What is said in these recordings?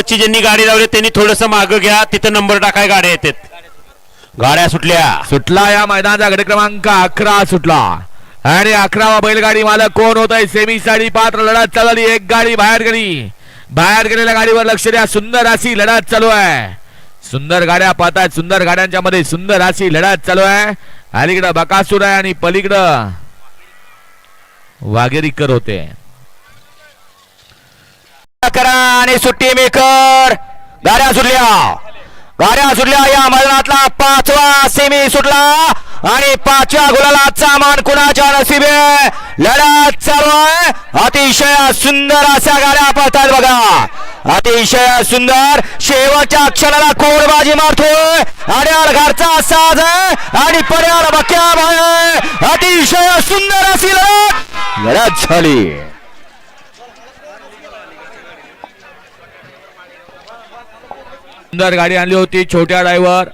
ची ज्यांनी गाडी लावली त्यांनी थोडस मागं घ्या तिथं नंबर टाकाय गाड्या येतात. गाड्या सुटल्या. सुटला या मैदानाचा गट क्रमांक अकरा सुटला. आणि अकरावा बैलगाडी मालक कोण होत आहे सेमी साडी पात्र लढत चालली एक गाडी बाहेर गेली. बाहेर गेलेल्या गाडीवर लक्ष द्या सुंदर अशी लढत चालू आहे. सुंदर गाड्या पाहतात सुंदर गाड्यांच्या मध्ये सुंदर अशी लढत चालू आहे. अलीकडं बकासूर आहे आणि पलीकडं वाघेरीकर होते. करा आणि सुट्टी मेकर. गाड्या सुटल्या. गाड्या सुटल्या. या मैदानातला पाचवा सेमी सुटला. आणि पाचव्या गुलालाचा मान कुणाच्या नशिबे? लढत चालू आहे. अतिशय सुंदर अशा गाड्या पळतात बघा. अतिशय सुंदर. शेवटच्या क्षणाला कोडबाजी मारतोय. अड्याळ घरचा साज आहे. आणि पड्याळ बक्या भाई अतिशय सुंदर अशी लढत झाली. सुंदर गाडी आणली होती छोट्या ड्रायव्हर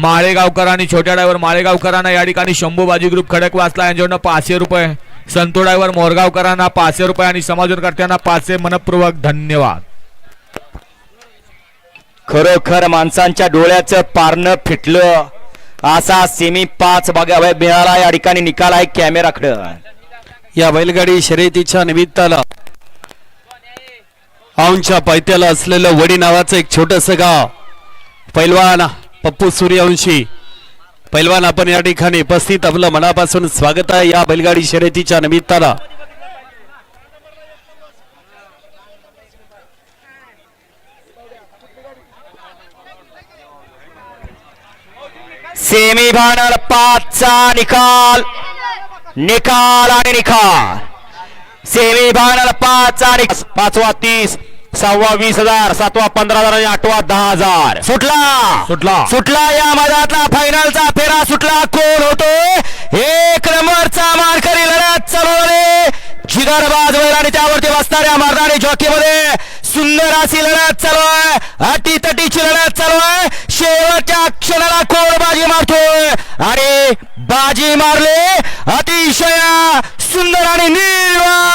माळेगावकर आणि छोट्या ड्रायव्हर माळेगावकरांना या ठिकाणी शंभू बाजी ग्रुप खडक वाचला. यांच्याकडनं पाचशे रुपये. संतो ड्रायव्हर मोरगावकरांना पाचशे रुपये आणि समाजकर्त्यांना पाचशे मनपूर्वक धन्यवाद. खरोखर माणसांच्या डोळ्याचं पारणं फिटलं. असा सेमी पाच बघा मिळाला या ठिकाणी निकाल आहे कॅमेराकडं या बैलगाडी शर्यतीच्या निमित्ताला औंच्या पायथ्याला असलेलं वडी नावाचं एक छोटस गाव. पैलवान पप्पू सूर्यवंशी. पैलवान आपण या ठिकाणी उपस्थित आपलं मनापासून स्वागत आहे या बैलगाडी शर्यतीच्या निमित्ताला सेमी फायनल पाचचा निकाल. निकाल आणि निकाल. सेमी फायनल पाचचा निकाल. पाचवा तीस. सहावा वीस हजार. सातवा पंधरा हजार. आणि आठवा दहा हजार. सुटला. सुटला. सुटला या मैदानातला फायनलचा फेरा. सुटला. कोण होतो? एक नंबरचा मारकरी लढत चालू झाली जिगरबाज आणि त्यावरती बसणाऱ्या मर्दानी जॉकीमध्ये सुंदर अशी लढत चालू आहे अटी तटीची लढत चालू आहे शेवटच्या क्षणाला कोण बाजी मारतोय आणि बाजी मारले. अतिशय सुंदर आणि वर्चस्व